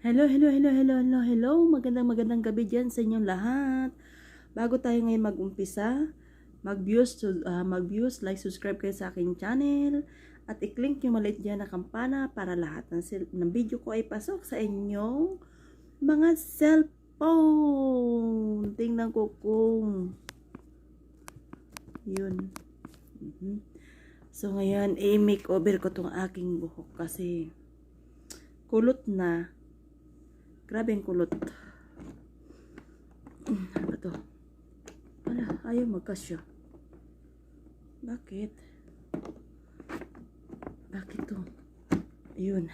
Hello, hello, hello, hello, hello, hello. Magandang magandang gabi dyan sa inyong lahat. Bago tayo ngayon mag-umpisa, mag-views, uh, mag-views, like, subscribe kayo sa aking channel. At i-click yung maliit dyan na kampana para lahat ng, ng video ko ay pasok sa inyong mga cellphone. Tingnan ko kung yun. Mhm. So ngayon, i-makeover ko tong aking buhok kasi kulot na. Grabe ang kulot. Ano to? Wala, ayaw magkasya. Bakit? Bakit to? Ayun.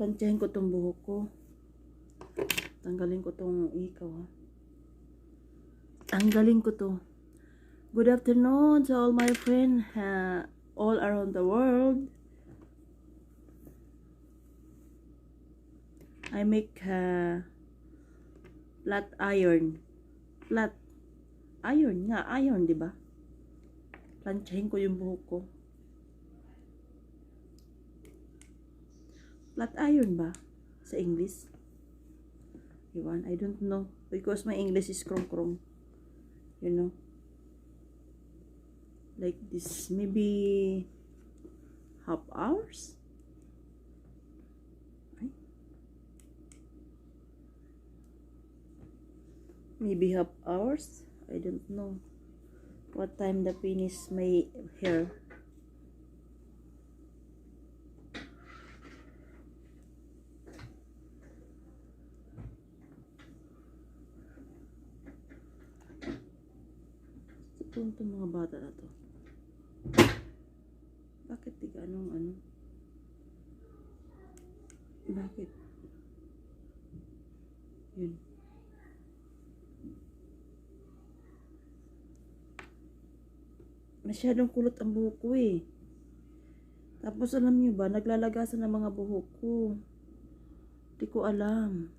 Plantyahin ko tong buhok ko. Tanggalin ko tong ikaw ha. Tanggalin ko to. Good afternoon to all my friends uh, all around the world. I make uh, flat iron. Flat iron nga, iron, di ba? Planchahin ko yung buhok ko. Flat iron ba? Sa English? Iwan, I don't know. Because my English is krong-krong. You know? Like this, maybe half hours? Maybe half hours? I don't know. What time the finish my hair? Ito itong mga bata na to. Bakit di ka anong ano? Bakit? Yun masyadong kulot ang buhok ko eh. Tapos alam niyo ba, naglalagasan ng mga buhok ko. Di ko alam.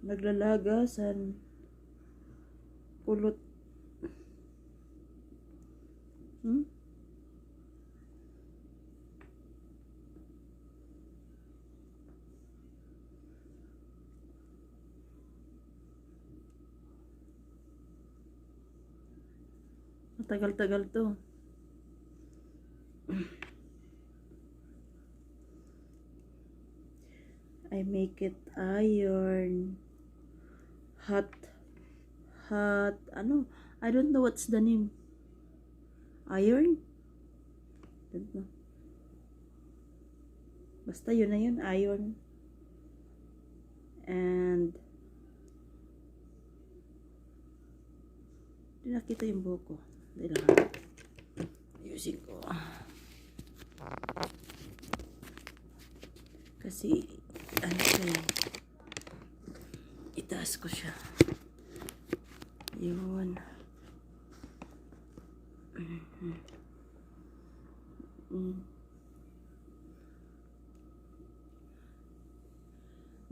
Naglalagasan. Kulot. Hmm? Matagal-tagal to. I make it iron. Hot. Hot. Ano? I don't know what's the name. Iron? Don't know. Basta yun na yun. Iron. And nakita yung buhok ko. Hindi lang. Ayusin ko. Kasi, ano siya eh. Itaas ko siya. Yun.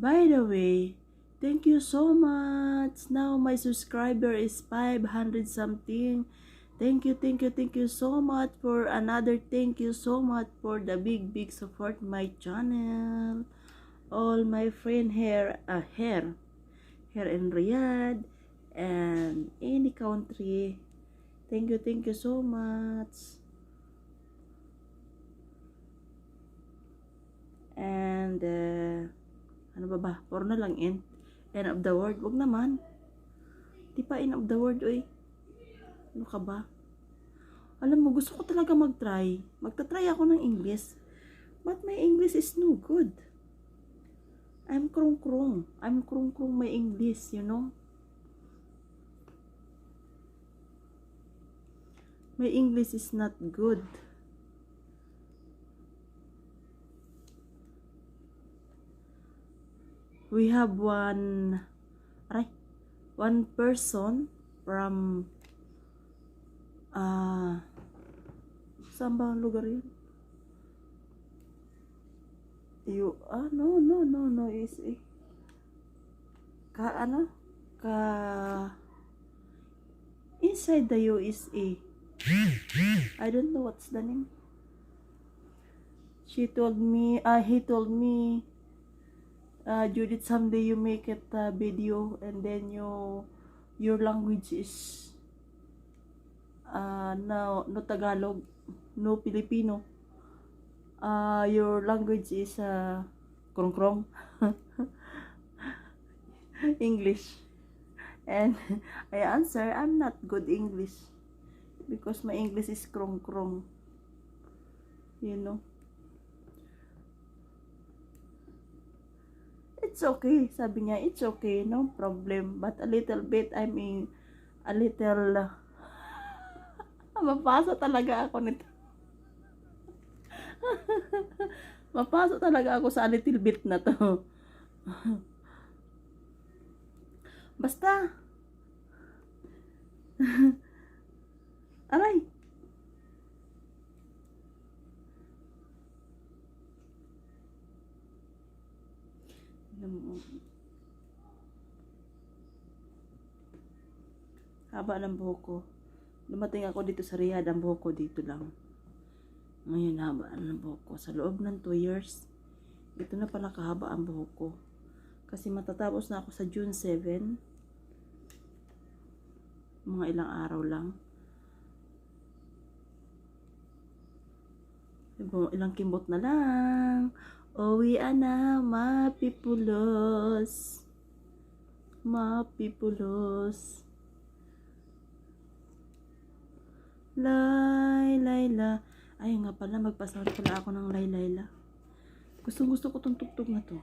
By the way, Thank you so much. Now my subscriber is 500 something. Thank you, thank you, thank you so much for another thank you so much for the big big support my channel. All my friend here, uh, here, here in Riyadh and any country. Thank you, thank you so much. And uh, ano ba ba? Puro na lang in. End of the world. Wag naman. Di pa end of the world, oy. Ano ka ba? Alam mo, gusto ko talaga mag-try. Magta-try ako ng English. But my English is no good. I'm krong-krong. I'm krong-krong my English, you know? My English is not good. we have one aray, one person from ah saan ba ang lugar yun? You, ah, no, no, no, no, is, eh, ka, ano, ka, inside the USA, I don't know what's the name. She told me, uh, he told me, uh, Judith, someday you make it a video and then you, your language is, uh, no, no Tagalog, no Filipino. Uh, your language is, uh, krong krong. English. And I answer, I'm not good English. Because my English is krong krong. You know. It's okay. Sabi niya, it's okay. No problem. But a little bit, I mean, a little, mapasa talaga ako nito. Mapasok talaga ako sa little bit na to. Basta. Aray. Haba ng buhok ko. Dumating ako dito sa Riyadh, ang buhok ko dito lang. Ngayon, haba ng buhok ko. Sa loob ng 2 years, ito na pala kahaba ang buhok ko. Kasi matatapos na ako sa June 7. Mga ilang araw lang. Ilang kimbot na lang. Uwi na, mapipulos. Mapipulos. Lay, lay, la. Ay nga pala, magpasawad pala ako ng lay, lay, la. Gusto gusto ko tong tugtog na to.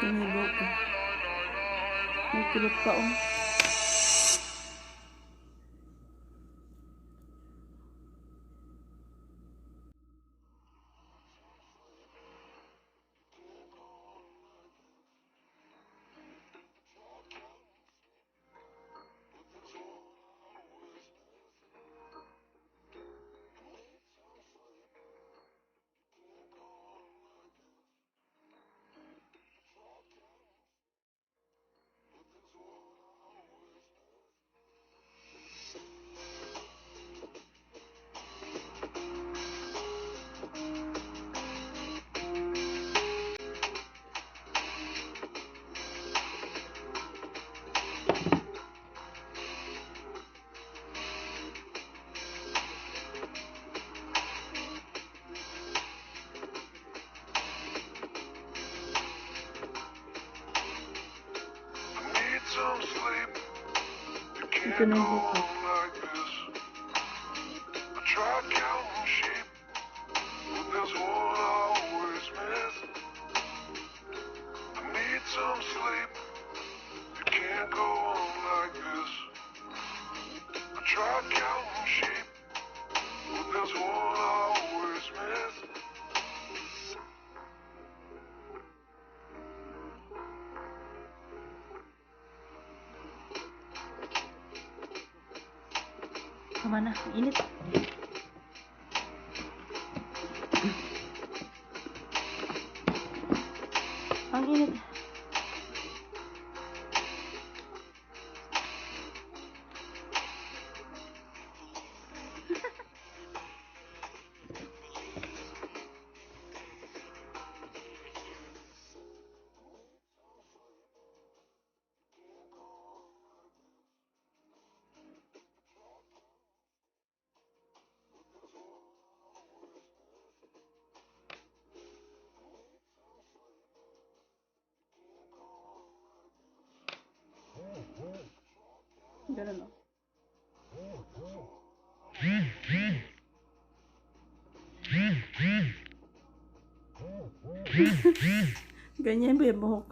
Tinibo ko. May kulot pa oh. You can't go on like this. I tried counting sheep, but there's one I always miss. Tama na, Ganun o. Ganyan ba yung buhok?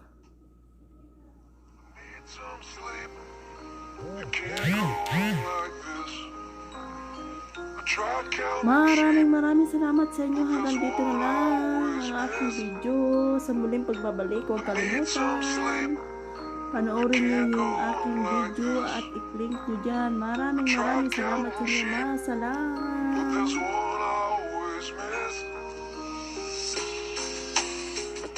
Maraming maraming salamat sa inyo. Hanggang dito na lang ang aking video. Sa muling pagbabalik, huwag kalimutan. Panoorin niyo yung aking video at i-link nyo dyan. Maraming maraming salamat sa inyo. One